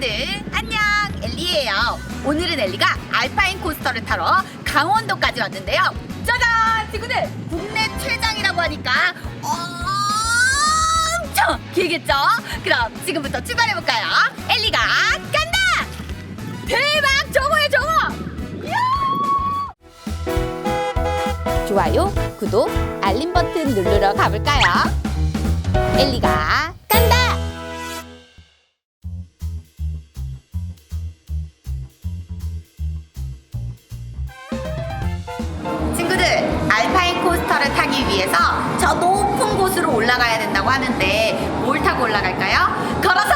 친구들 안녕. 엘리예요. 오늘은 엘리가 알파인 코스터를 타러 강원도까지 왔는데요. 짜잔! 친구들 국내 최장이라고 하니까 엄청 길겠죠? 그럼 지금부터 출발해볼까요? 엘리가 간다! 대박! 저거요 저거! 이야! 좋아요 구독 알림 버튼 누르러 가볼까요? 엘리가 곳으로 올라가야 된다고 하는데 뭘 타고 올라갈까요? 걸어서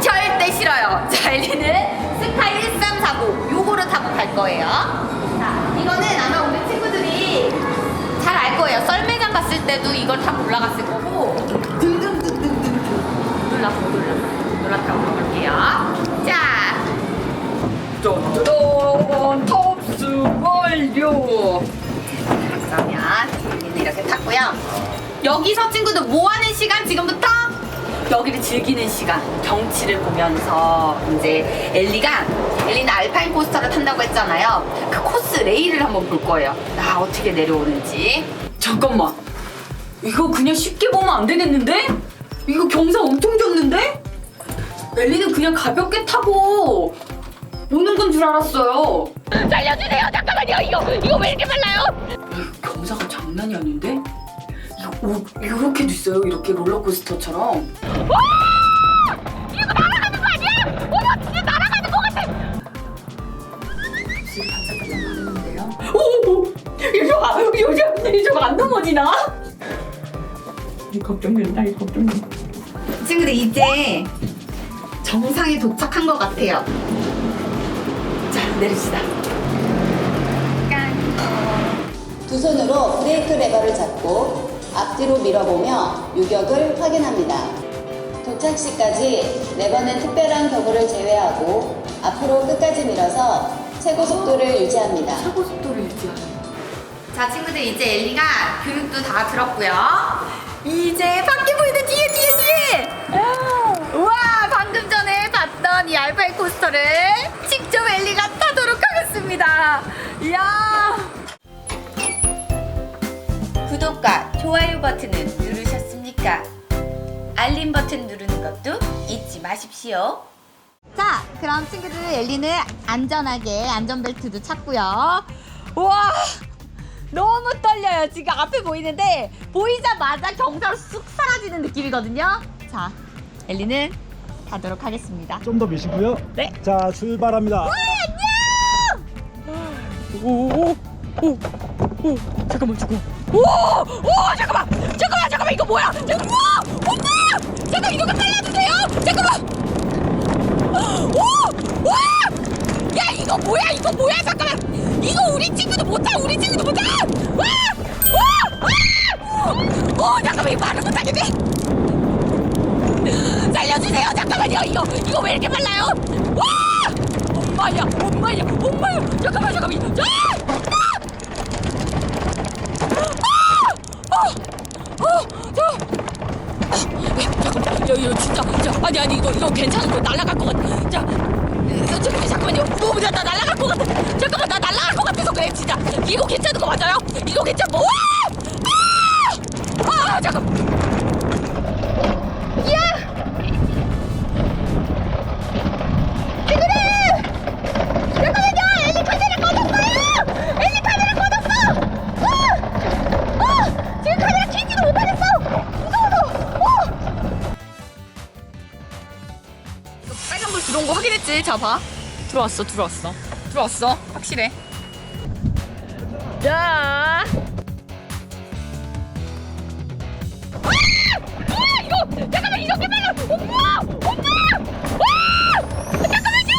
절대 싫어요. 자 엘리는 스카이 1349 요거를 타고 갈 거예요. 자 이거는 아마 우리 친구들이 잘 알 거예요. 썰매장 갔을 때도 이걸 타고 올라갔을 거고. 등등등등등 놀라서 놀라 놀라 타고 가볼게요. 자. 짜자잔 탑승 완료 그러면 이렇게 탔고요. 여기서 친구들 뭐 하는 시간 지금부터? 여기를 즐기는 시간, 경치를 보면서 이제 엘리가 엘리는 알파인 코스터를 탄다고 했잖아요. 그 코스 레일을 한번 볼 거예요. 나 어떻게 내려오는지. 잠깐만 이거 그냥 쉽게 보면 안 되겠는데? 이거 경사 엄청 좋는데? 엘리는 그냥 가볍게 타고 오는 건 줄 알았어요 살려주세요. 잠깐만요. 이거 이거 왜 이렇게 빨라요? 경사가 장난이 아닌데? 이거 오, 이렇게도 있어요 이렇게 롤러코스터처럼 이거 날아가는 거 아니야? 어머 진짜 날아가는 거 같아. 반짝반짝거리는데요? 오! 이거 요즘 이거 안 넘어지나? 걱정된다 이 걱정된다 친구들 이제 정상에 도착한 것 같아요. 자 내립시다. 두 손으로 브레이크 레버를 잡고 앞뒤로 밀어보며 유격을 확인합니다. 도착 시까지 레버는 특별한 경우를 제외하고 앞으로 끝까지 밀어서 최고 속도를 유지합니다. 최고 속도를 유지하는 자 친구들 이제 엘리가 교육도 다 들었고요 이제 밖에 보이는 뒤에 뒤에 뒤에 우와 방금 전에 봤던 이 알파인 코스터를 좋아요 버튼은 누르셨습니까? 알림 버튼 누르는 것도 잊지 마십시오 자 그럼 친구들 엘리는 안전하게 안전벨트도 찼고요 우와 너무 떨려요. 지금 앞에 보이는데 보이자마자 경사로 쑥 사라지는 느낌이거든요. 자, 엘리는 가도록 하겠습니다. 좀 더 미시고요. 네. 자, 출발합니다. 오오오 오, 오, 잠깐만 잠깐만 오! 오! 잠깐만! 잠깐만 잠깐만 이거 뭐야! 잠깐만! 엄마! 잠깐 이거 좀 살려주세요! 잠깐만! 오! 와! 야 이거 뭐야 이거 뭐야 잠깐만! 이거 우리 친구도 못타 우리 친구도 못타! 와! 와! 와! 오 잠깐만 이거 말을 못하겠네! 살려주세요 잠깐만요 이거 이거 왜 이렇게 빨라 괜찮은 거 날아갈 것 같아. 자, 어, 잠깐만, 잠깐만요. 너무 나, 나 날아갈 것 같아. 잠깐만, 나 날아갈 것 같아서 그래, 진짜. 이거 괜찮은 거 맞아요? 이거 괜찮, 뭐? 빨간불 들어온 거 확인했지? 자, 봐. 들어왔어, 들어왔어. 들어왔어. 확실해. 자. 이거! 잠깐만 이렇게 빨라 엄마 엄마 와 잠깐만요!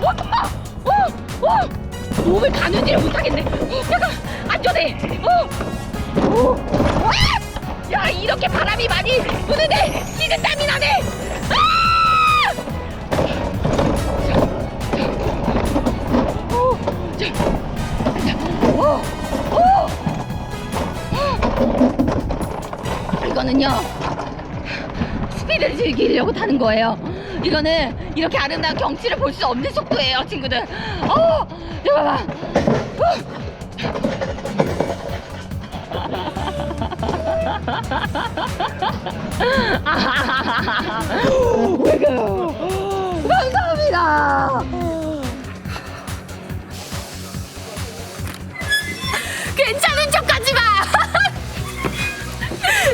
아아아아아오 엄마 몸을 가누지를 못하겠네. 잠깐 안전해. 어? 와! 야 이렇게 바람이 많이 부는데 식은땀이 나네 아! 어, 어. 이거는요 스피드를 즐기려고 타는 거예요. 이거는 이렇게 아름다운 경치를 볼 수 없는 속도예요, 친구들. 어, 잠깐만. 감사합니다. 괜찮은 척 하지 마.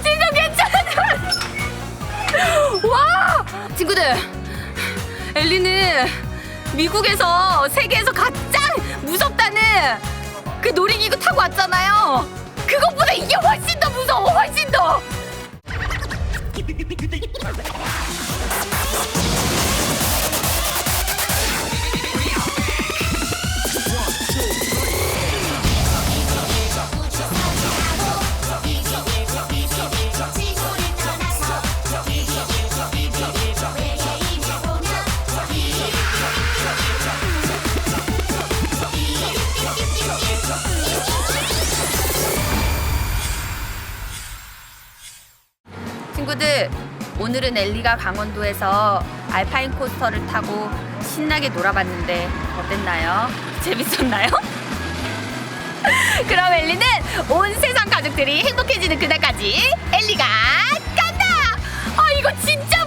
지금 괜찮은 척. 와, 친구들, 엘리는 미국에서 세계에서 가장 무섭다는 그 놀이기구 타고 왔잖아요. 그것보다 이게 훨씬 친구들, 오늘은 엘리가 강원도에서 알파인 코스터를 타고 신나게 놀아봤는데 어땠나요? 재밌었나요? 그럼 엘리는 온 세상 가족들이 행복해지는 그날까지 엘리가 간다! 아 이거 진짜